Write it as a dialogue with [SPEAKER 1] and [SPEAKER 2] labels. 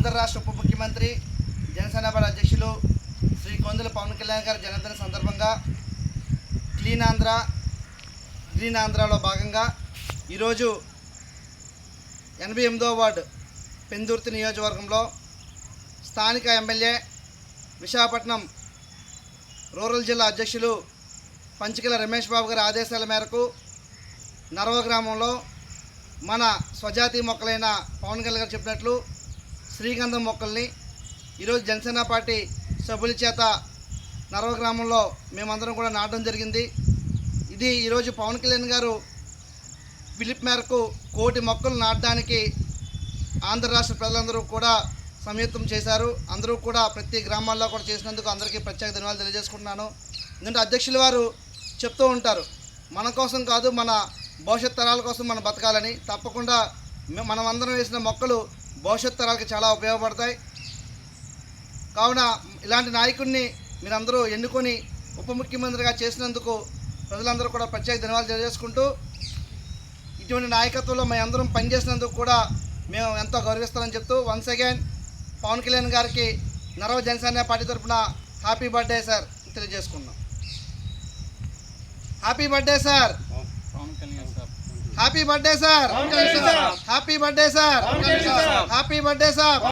[SPEAKER 1] ఆంధ్ర రాష్ట్ర ఉప ముఖ్యమంత్రి జనసేన అధ్యక్షులు శ్రీ కొందుల పవన్ కళ్యాణ్ గారి జన్మదిన సందర్భంగా క్లీన్ ఆంధ్ర గ్రీన్ ఆంధ్రాలో భాగంగా ఈరోజు ఎనభై ఎనిమిదో వార్డు పెందుర్తి నియోజకవర్గంలో స్థానిక ఎమ్మెల్యే విశాఖపట్నం రూరల్ జిల్లా అధ్యక్షులు పంచికల రమేష్ బాబు గారి ఆదేశాల మేరకు నరవ గ్రామంలో మన స్వజాతి మొక్కలైన పవన్ కళ్యాణ్ గారు చెప్పినట్లు శ్రీగంధం మొక్కల్ని ఈరోజు జనసేన పార్టీ సభ్యుల చేత నరవ గ్రామంలో మేమందరం కూడా నాటడం జరిగింది. ఇది ఈరోజు పవన్ కళ్యాణ్ గారు పిలుపు మేరకు కోటి మొక్కలు నాటడానికి ఆంధ్ర రాష్ట్ర ప్రజలందరూ కూడా సంయుక్తం చేశారు. అందరూ కూడా ప్రతి గ్రామాల్లో కూడా చేసినందుకు అందరికీ ప్రత్యేక ధన్యవాదాలు తెలియజేసుకుంటున్నాను. ఎందుకంటే అధ్యక్షుల వారు చెప్తూ ఉంటారు మన కోసం కాదు మన భవిష్యత్ తరాల కోసం మనం బతకాలని. తప్పకుండా మనమందరం మనం అందరం వేసిన మొక్కలు భవిష్యత్ తరాలకు చాలా ఉపయోగపడతాయి. కావున ఇలాంటి నాయకుడిని మీరందరూ ఎన్నుకొని ఉప ముఖ్యమంత్రిగా చేసినందుకు ప్రజలందరూ కూడా ప్రత్యేక ధన్యవాదాలు తెలియజేసుకుంటూ ఇటువంటి నాయకత్వంలో మేము అందరం పనిచేసినందుకు కూడా మేము ఎంతో గౌరవిస్తామని చెప్తూ వన్స్ అగైన్ పవన్ కళ్యాణ్ గారికి నరవ జనసేన పార్టీ తరఫున happy birthday sir తెలియజేసుకున్నాం happy birthday
[SPEAKER 2] sir
[SPEAKER 1] happy birthday sir happy birthday sir happy birthday sir